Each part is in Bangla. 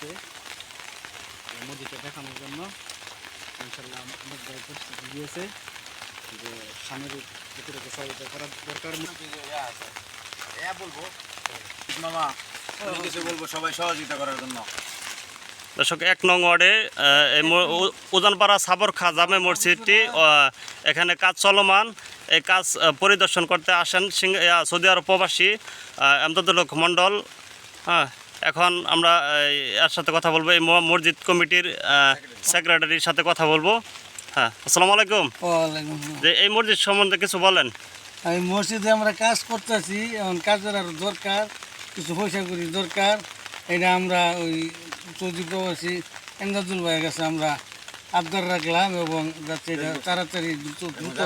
আসছে এই দেখানোর জন্য ইনশাল্লাহ অনেক বড় দিয়েছে যে সামরিক যতটুকু সহায়তা করার দরকার। বলব মামা কিছু বলব সবাই সহযোগিতা করার জন্য। দর্শক এক নং ওয়ার্ডে এই উজানপাড়া সাবর খা জামে মসজিদটি এখানে কাজ চলমান। এই কাজ পরিদর্শন করতে আসেন সিং সৌদি আরব প্রবাসী আহ, এমদাদুল মণ্ডল। হ্যাঁ। এখন আমরা এর সাথে কথা বলব। এই মসজিদ কমিটির সেক্রেটারির সাথে কথা বলব। হ্যাঁ আসসালামু আলাইকুম। যে এই মসজিদ সম্বন্ধে কিছু বলেন। এই মসজিদে আমরা কাজ করতেছি এখন কাজের আরও দরকার কিছু পয়সা করি দরকার। এটা আমরা ওই চৌধুরী প্রবাসী এমদাদুল ভাইয়ের কাছে আমরা আবদার রাখলাম এবং যাতে তাড়াতাড়ি দ্রুত দ্রুত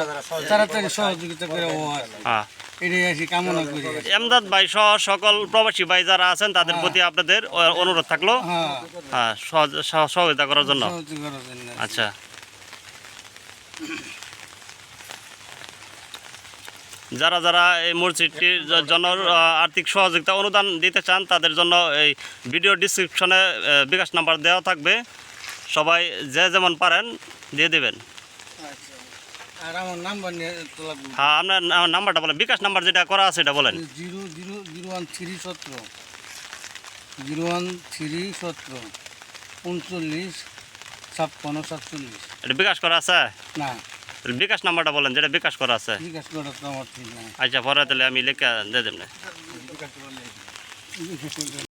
তাড়াতাড়ি সহযোগিতা করে হয় হ্যাঁ। এটাই আসি কামনা করি। এমদাদ ভাই সহ সকল প্রবাসী ভাই যারা আছেন তাদের প্রতি আপনাদের অনুরোধ থাকল। হ্যাঁ। হ্যাঁ সহজ- সহ- সহযোগিতা করার জন্য। সহযোগিতা করার জন্য আচ্ছা। যারা যারা এই মসজিদটির জন্য আর্থিক সহযোগিতা অনুদান দিতে চান তাদের জন্য এই ভিডিও ডিসক্রিপশনে বিকাশ নাম্বার দেওয়া থাকবে। সবাই যে যেমন পারেন দিয়ে দেবেন। আচ্ছা। আর আমার নাম্বার হ্যাঁ আপনার নাম্বারটা বলেন। বিকাশ নাম্বার যেটা করা আছে এটা বলেন। Zero zero zero one three সতেরো। জিরো ওয়ান থ্রি সতেরো। উনচল্লিশ ছাপ্পান্ন সাতচল্লিশ। এটা বিকাশ করা আছে? না। বিকাশ নাম্বারটা বলেন যেটা বিকাশ করা আছে। জিজ্ঞাসা করা তো আমার ঠিক নাই আচ্ছা পরে তাহলে আমি লেখা দিয়ে দেবেন।